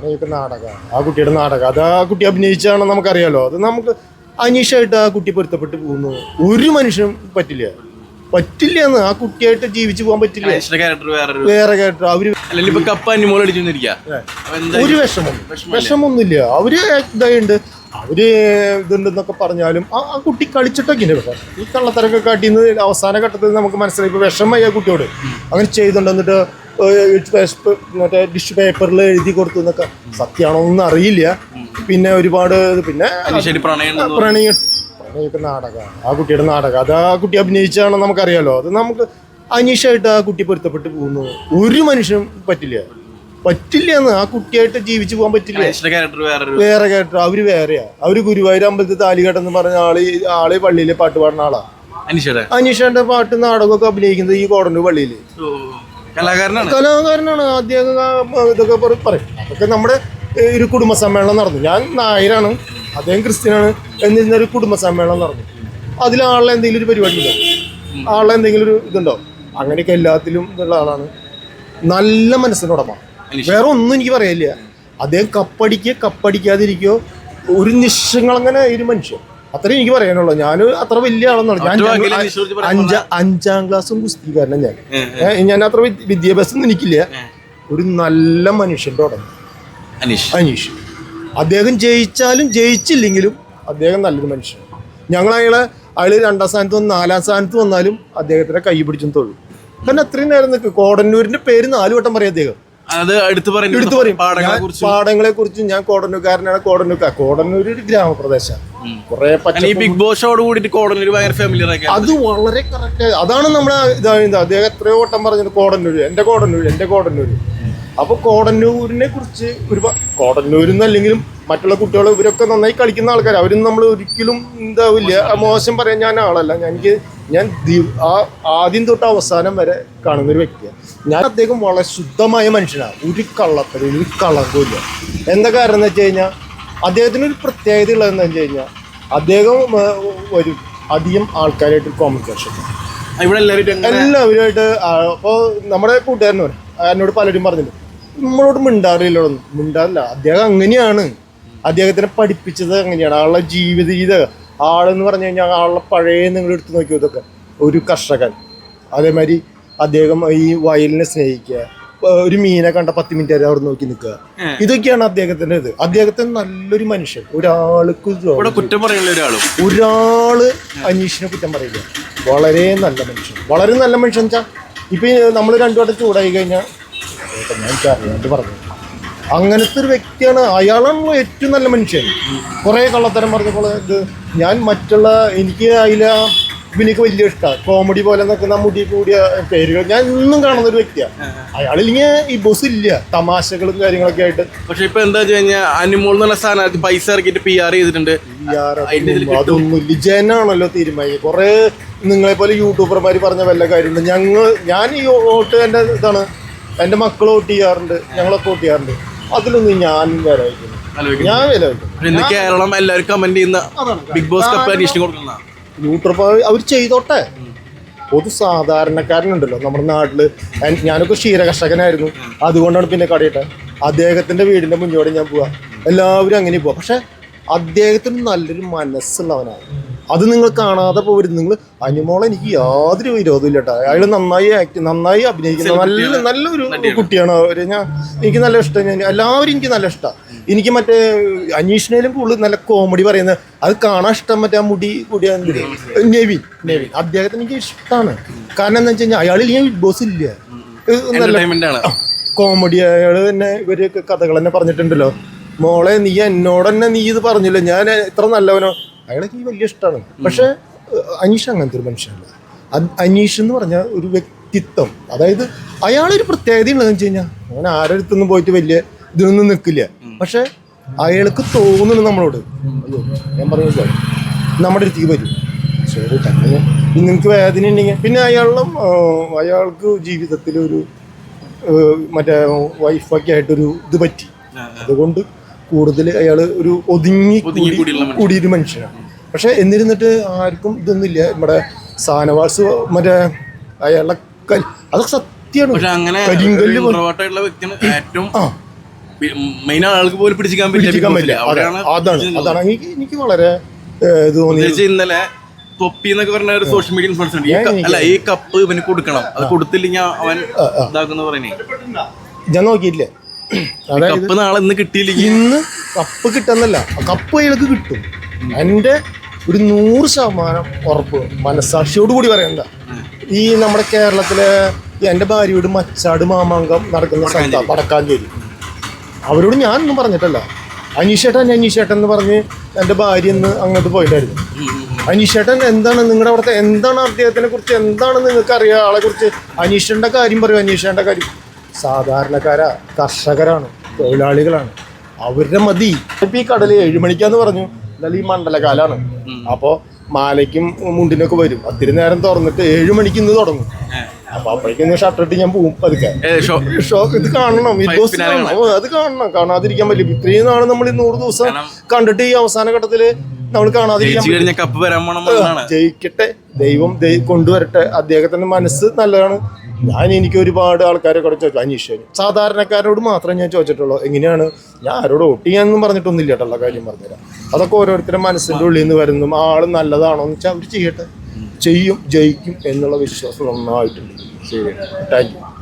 നാടകമാണ് ആ കുട്ടിയുടെ നാടകം. അത് ആ കുട്ടി അഭിനയിച്ചാണെന്ന് നമുക്കറിയാലോ. അത് നമുക്ക് അനീഷായിട്ട് ആ കുട്ടി പൊരുത്തപ്പെട്ട് പോകുന്നു. ഒരു മനുഷ്യനും പറ്റില്ല. പറ്റില്ല എന്ന് ആ കുട്ടിയായിട്ട് ജീവിച്ചു പോകാൻ പറ്റില്ല. വേറെ ക്യാരക്ടർ അവർ ഒരു വിഷമം. വിഷമൊന്നുമില്ല അവർ ഇതായുണ്ട്. അവർ ഇതുണ്ടെന്നൊക്കെ പറഞ്ഞാലും ആ ആ കുട്ടി കളിച്ചിട്ടൊക്കെ ഉണ്ട് പക്ഷേ ഈ കള്ളത്തരൊക്കെ കാട്ടിന്ന് അവസാന ഘട്ടത്തിൽ നമുക്ക് മനസ്സിലായി. ഇപ്പൊ വിഷമമായി ആ കുട്ടിയോട്. അങ്ങനെ ചെയ്തുണ്ട് എന്നിട്ട് മറ്റേ ഡിഷ് പേപ്പറിൽ എഴുതി കൊടുത്തു എന്നൊക്കെ. സത്യമാണോ ഒന്നും അറിയില്ല. പിന്നെ ഒരുപാട് പിന്നെ പ്രണയം പ്രണയ പ്രണയൊക്കെ നാടകമാണ്. ആ കുട്ടിയുടെ നാടകം. അത് ആ കുട്ടി അഭിനയിച്ചാണെന്ന് നമുക്കറിയാലോ. അത് നമുക്ക് അനീഷായിട്ട് ആ കുട്ടി പൊരുത്തപ്പെട്ട് പോകുന്നു. ഒരു മനുഷ്യനും പറ്റില്ല. പറ്റില്ല എന്ന് ആ കുട്ടിയായിട്ട് ജീവിച്ചു പോകാൻ പറ്റില്ല. വേറെ ക്യാരക്ടർ അവർ വേറെയാ. അവർ ഗുരുവായൂർ അമ്പലത്തിൽ താലികെട്ടെന്ന് പറഞ്ഞ ആൾ ആൾ പള്ളിയിലെ പാട്ട് പാടുന്ന ആളാ. അനീഷയുടെ? അനീഷന്റെ പാട്ട് നാടകമൊക്കെ അഭിനയിക്കുന്നത് ഈ കോടന്നൂർ പള്ളിയിൽ. കലാകാരനാണ്. കലാകാരനാണ്. ഇതൊക്കെ പറ- പറയും. അതൊക്കെ നമ്മുടെ ഒരു കുടുംബ സമ്മേളനം നടന്നു. ഞാൻ നായരാണ്. അദ്ദേഹം ക്രിസ്ത്യനാണ് എന്നിരുന്ന ഒരു കുടുംബ സമ്മേളനം നടന്നു. അതിൽ ആളിലെ എന്തെങ്കിലും ഒരു പരിപാടി ഉണ്ടോ? ആളിലെ എന്തെങ്കിലും ഒരു ഇതുണ്ടോ? അങ്ങനെയൊക്കെ എല്ലാത്തിലും ഉള്ള ആളാണ്. നല്ല മനസ്സിനുടമ. വേറെ ഒന്നും എനിക്ക് പറയാനില്ല. അദ്ദേഹം കപ്പടിക്കുക കപ്പടിക്കാതിരിക്കോ ഒരു നിശ്ചങ്ങളങ്ങനെ ഒരു മനുഷ്യൻ. അത്രയും എനിക്ക് പറയാനുള്ളൂ. ഞാൻ അത്ര വലിയ ആളൊന്നാണ് ഞാൻ അഞ്ചാ അഞ്ചാം ക്ലാസ്സും ഗുസ്തിക്കാരനാണ് ഞാൻ. ഞാൻ അത്ര വിദ്യ- വിദ്യാഭ്യാസം എനിക്കില്ല. ഒരു നല്ല മനുഷ്യന്റെ ഉടമ. അനീഷ്. അനീഷ്. അദ്ദേഹം ജയിച്ചാലും ജയിച്ചില്ലെങ്കിലും അദ്ദേഹം നല്ലൊരു മനുഷ്യൻ. ഞങ്ങൾ അയാളെ അയാൾ രണ്ടാം സ്ഥാനത്ത് വന്ന് നാലാം സ്ഥാനത്ത് വന്നാലും അദ്ദേഹത്തിനെ കൈ പിടിച്ചും തൊഴും. കാരണം അത്രയും നേരം നിൽക്കും കോടന്നൂരിന്റെ പേര് നാല് വട്ടം പറയും അദ്ദേഹം. അത് എടുത്തു പറയുന്നത് എടുത്തു പറയും. പാടങ്ങളെ കുറിച്ച് പാടങ്ങളെ കുറിച്ച് ഞാൻ കോടനൂക്കാരനാണ് കോടന്നൂർ കോടന്നൂർ ഒരു ഗ്രാമപ്രദേശമാണ് കുറെ ഈ ബിഗ് ബോസോട് കൂടിയിട്ട് കോടനൊരു ഭയങ്കര ഫാമിലിയർ അത് വളരെ കറക്റ്റ് അതാണ് നമ്മുടെ ഇതായത് അദ്ദേഹം എത്രയോ വട്ടം പറഞ്ഞത് കോടന്നൂര് എന്റെ കോടന്നൂര് എന്റെ കോടന്നൂര്. അപ്പൊ കോടന്നൂരിനെ കുറിച്ച് ഒരു കോടന്നൂരിൽ നിന്നല്ലെങ്കിലും മറ്റുള്ള കുട്ടികൾ ഇവരൊക്കെ നന്നായി കളിക്കുന്ന ആൾക്കാർ അവരും നമ്മൾ ഒരിക്കലും എന്താവില്ല മോശം പറയാൻ ഞാൻ ആളല്ല. ഞാൻ എനിക്ക് ഞാൻ ആ ആദ്യം തൊട്ട് അവസാനം വരെ കാണുന്ന ഒരു വ്യക്തിയാണ്. ഞാൻ അദ്ദേഹം വളരെ ശുദ്ധമായ മനുഷ്യനാണ്. ഒരു കള്ളത്തരം ഒരു കളങ്കമില്ല എന്താ കാരണം എന്ന് വെച്ച് കഴിഞ്ഞാൽ അദ്ദേഹത്തിന് ഒരു പ്രത്യേകത ഉള്ളതെന്ന് വെച്ച് കഴിഞ്ഞാൽ അദ്ദേഹം ഒരു അധികം ആൾക്കാരായിട്ട് കോമ്യൂണിക്കേഷൻ ഇവിടെ എല്ലാവരും എങ്ങനെ എല്ലാവരുമായിട്ട് അപ്പോൾ നമ്മുടെ കൂട്ടുകാരനോ എന്നോട് പലരും പറഞ്ഞിട്ടുണ്ട് നമ്മളോട് മിണ്ടാറില്ല മിണ്ടാറില്ല. അദ്ദേഹം അങ്ങനെയാണ്. അദ്ദേഹത്തിനെ പഠിപ്പിച്ചത് അങ്ങനെയാണ്. ആളുടെ ജീവിത രീതി ആളെന്ന് പറഞ്ഞു കഴിഞ്ഞാൽ ആളെ പഴയ നിങ്ങൾ എടുത്ത് നോക്കിയോ ഇതൊക്കെ? ഒരു കർഷകൻ. അതേമാതിരി അദ്ദേഹം ഈ വയലിനെ സ്നേഹിക്കുക. ഒരു മീനെ കണ്ട പത്ത് മിനിറ്റ് വരെ അവിടെ നോക്കി നിൽക്കുക. ഇതൊക്കെയാണ് അദ്ദേഹത്തിന്റെ ഇത്. അദ്ദേഹത്തിന് നല്ലൊരു മനുഷ്യൻ. ഒരാൾക്ക് കുറ്റം പറയാനുള്ള ഒരാളും. ഒരാൾ അനീഷിനെ കുറ്റം പറയില്ല വളരെ നല്ല മനുഷ്യൻ. വളരെ നല്ല മനുഷ്യൻ വെച്ചാൽ ഇപ്പൊ നമ്മൾ രണ്ടു വട്ടം ചൂടായി കഴിഞ്ഞാൽ ഞാൻ അറിയാണ്ട് പറഞ്ഞു അങ്ങനത്തെ ഒരു വ്യക്തിയാണ്. അയാളാണല്ലോ ഏറ്റവും നല്ല മനുഷ്യൻ. കുറേ കള്ളത്തരം പറഞ്ഞപ്പോൾ ഇത് ഞാൻ മറ്റുള്ള എനിക്ക് അതിൽ ഇവനിക്ക് വലിയ ഇഷ്ടമാണ് കോമഡി പോലെ നിൽക്കുന്ന മുടി കൂടിയ പേരുകൾ ഞാൻ ഇന്നും കാണുന്ന ഒരു വ്യക്തിയാണ് അയാളില്ലെങ്കിൽ ഈ ബസ് ഇല്ല. തമാശകളും കാര്യങ്ങളൊക്കെ ആയിട്ട്. പക്ഷെ ഇപ്പൊ എന്താ വെച്ച് കഴിഞ്ഞാൽ അനിമോൾ എന്നുള്ള സ്ഥാനത്ത് പൈസ ഇറക്കിയിട്ട് പി ആർ ചെയ്തിട്ടുണ്ട്. അതൊന്നും അതൊന്നുമില്ല ജനാണല്ലോ തീരുമാനിക്കുക കുറെ നിങ്ങളെ പോലെ യൂട്യൂബർമാർ പറഞ്ഞ വല്ല കാര്യമുണ്ട്. ഞങ്ങൾ ഞാൻ ഈ വോട്ട് എന്റെ ഇതാണ്. എന്റെ മക്കൾ വോട്ട് ചെയ്യാറുണ്ട്. ഞങ്ങളൊക്കെ വോട്ട് ചെയ്യാറുണ്ട്. അതിലൊന്നും ഞാൻ വില വയ്ക്കുന്നു ഞാൻ വില വയ്ക്കുന്നു ഇന്ന് കേരളം എല്ലാവരും കമന്റ് ചെയ്യുന്ന ബിഗ് ബോസ് കപ്പ് അനീഷിന് കൊടുക്കുന്ന. യൂട്യൂബർ അവർ ചെയ്തോട്ടെ. പൊതു സാധാരണക്കാരനുണ്ടല്ലോ നമ്മുടെ നാട്ടിൽ. ഞാനൊക്കെ ക്ഷീര കർഷകനായിരുന്നു അതുകൊണ്ടാണ് പിന്നെ കടയിട്ടെ. അദ്ദേഹത്തിന്റെ വീടിന്റെ മുന്നോട്ട് ഞാൻ പോവാ. എല്ലാവരും അങ്ങനെ പോവാ. പക്ഷെ അദ്ദേഹത്തിന് നല്ലൊരു മനസ്സുള്ളവനാണ്. അത് നിങ്ങൾ കാണാതെ പോകരുത് നിങ്ങൾ അനിമോളെ എനിക്ക് യാതൊരു വിരോധവും ഇല്ല കേട്ടോ അയാൾ നന്നായി ആക്ട് നന്നായി അഭിനയിക്കുന്ന നല്ല നല്ലൊരു കുട്ടിയാണ് അവർ. ഞാൻ എനിക്ക് നല്ല ഇഷ്ടം. ഞാൻ എല്ലാവരും എനിക്ക് നല്ല ഇഷ്ടമാണ് എനിക്ക് മറ്റേ അനീഷിനേലും കൂടുതൽ നല്ല കോമഡി പറയുന്നത് അത് കാണാൻ ഇഷ്ടം മറ്റേ ആ മുടി കൂടിയ? നെവിൻ. നെവിൻ. അദ്ദേഹത്തിന് എനിക്ക് ഇഷ്ടമാണ് കാരണം എന്താ വെച്ചാൽ കഴിഞ്ഞാൽ അയാളിൽ ഞാൻ ബിഗ് ബോസ് ഇല്ല. നല്ല കോമഡി അയാൾ തന്നെ ഇവരൊക്കെ കഥകൾ തന്നെ പറഞ്ഞിട്ടുണ്ടല്ലോ. മോളെ നീ എന്നോട് തന്നെ നീ ഇത് പറഞ്ഞില്ല? ഞാൻ ഇത്ര നല്ലവനോ അയാളെ എനിക്ക് വലിയ ഇഷ്ടമാണ് പക്ഷെ അനീഷ് അങ്ങനത്തെ ഒരു മനുഷ്യനല്ല. അനീഷ് എന്ന് പറഞ്ഞ ഒരു വ്യക്തിത്വം. അതായത് അയാളൊരു പ്രത്യേകത ഉള്ളതെന്ന് വെച്ച് കഴിഞ്ഞാൽ അവൻ ആരടുത്തൊന്നും പോയിട്ട് വലിയ ഇതിനൊന്നും നിൽക്കില്ല. പക്ഷെ അയാൾക്ക് തോന്നുന്നു നമ്മളോട് അയ്യോ ഞാൻ പറഞ്ഞില്ല നമ്മുടെ അടുത്തേക്ക് വരും. ശരി തന്നെ നിങ്ങൾക്ക് വേദന ഉണ്ടെങ്കിൽ പിന്നെ അയാളും അയാൾക്ക് ജീവിതത്തിൽ ഒരു മറ്റേ വൈഫൊക്കെ ആയിട്ടൊരു ഇത് പറ്റി. അതുകൊണ്ട് കൂടുതൽ അയാൾ ഒരു ഒതുങ്ങി. കൂടിയൊരു മനുഷ്യനാണ്. പക്ഷെ എന്നിരുന്നിട്ട് ആർക്കും ഇതൊന്നുമില്ല. നമ്മുടെ സാനവാസ് മറ്റേ അയാളുടെ കൽ- അതൊക്കെ സത്യമാണ്. കരിങ്കല്ല് ഏറ്റവും മെയിൻ ആൾക്ക് പോലും പിടിച്ചിക്കാൻ പറ്റില്ല പറ്റില്ല. അതാണ്. അതാണ്. എനിക്ക് വളരെ ഇത് തോന്നി ഇന്നലെ തൊപ്പി എന്നൊക്കെ പറഞ്ഞ ഒരു സോഷ്യൽ മീഡിയ ഇൻഫ്ലുവൻസ് ഉണ്ട്. അല്ല ഈ കപ്പ് ഇവന് കൊടുക്കണം. അത് കൊടുത്തില്ലെങ്കിൽ അവൻ ഇതാക്കുന്ന പറയണേ ഞാൻ നോക്കിയില്ലേ അതായത് കപ്പ് നാളെ ഇന്ന് കിട്ടിയില്ല ഇന്ന് കപ്പ് കിട്ടുന്നല്ല കപ്പ് അയാൾക്ക് കിട്ടും. എന്റെ ഒരു നൂറ് ശതമാനം ഉറപ്പ് മനസാക്ഷിയോട് കൂടി പറയണ്ട. ഈ നമ്മുടെ കേരളത്തിലെ എന്റെ എന്റെ ഭാര്യ മച്ചാട് മാമാങ്കം നടക്കുന്ന സ്ഥലത്താണ് വടക്കാഞ്ചേരി. അവരോട് ഞാനൊന്നും പറഞ്ഞിട്ടല്ല. അനീഷേട്ടൻ അനീഷേട്ടൻ എന്ന് പറഞ്ഞ് എന്റെ ഭാര്യ ഇന്ന് അങ്ങോട്ട് പോയിട്ടായിരുന്നു. അനീഷേട്ടൻ എന്താണ് നിങ്ങളുടെ അവിടുത്തെ എന്താണ് അദ്ദേഹത്തിനെ കുറിച്ച് എന്താണ് നിങ്ങൾക്ക് അറിയാം ആളെ കുറിച്ച്? അനീഷേന്റെ കാര്യം പറയൂ അനീഷേന്റെ കാര്യം. സാധാരണക്കാരാ കർഷകരാണ് തൊഴിലാളികളാണ്. അവരുടെ മതി. ഇപ്പൊ ഈ കടൽ ഏഴ് മണിക്കാന്ന് പറഞ്ഞു. എന്നാലും ഈ മണ്ഡലകാലാണ്. അപ്പോ മാലയ്ക്കും മുണ്ടിനൊക്കെ വരും. അത്തിരി നേരം തുറന്നിട്ട് ഏഴ് മണിക്ക് ഇന്ന് തുടങ്ങും. അപ്പൊ അപ്പോഴേക്കും ഷർട്ട് ഇട്ട് ഞാൻ പോകും പതുക്കെ. ഇത് കാണണം. ഇത് അത് കാണണം. കാണാതിരിക്കാൻ പറ്റില്ല. ഇത്രയും നാൾ നമ്മൾ ഈ നൂറ് ദിവസം കണ്ടിട്ട് ഈ അവസാന ഘട്ടത്തിൽ നമ്മൾ കഴിഞ്ഞ കപ്പ് വരാൻ ജയിക്കട്ടെ. ദൈവം കൊണ്ടുവരട്ടെ. അദ്ദേഹത്തിന്റെ മനസ്സ് നല്ലതാണ്. ഞാൻ എനിക്ക് ഒരുപാട് ആൾക്കാരെ കൂടെ ചോദിച്ചു. അനീഷ് സാധാരണക്കാരോട് മാത്രമേ ഞാൻ ചോദിച്ചിട്ടുള്ളൂ. എങ്ങനെയാണ്? ഞാൻ ആരോട് വോട്ട് ചെയ്യാനൊന്നും പറഞ്ഞിട്ടൊന്നുമില്ല കേട്ടോ കാര്യം പറഞ്ഞുതരാം. അതൊക്കെ ഓരോരുത്തരുടെ മനസ്സിന്റെ ഉള്ളിൽ നിന്ന് വരുന്നു. ആൾ നല്ലതാണോ എന്ന് വെച്ചാൽ അവർ ചെയ്യട്ടെ. ചെയ്യും ജയിക്കും എന്നുള്ള വിശ്വാസം നന്നായിട്ടുണ്ട്. ശരി. Thank you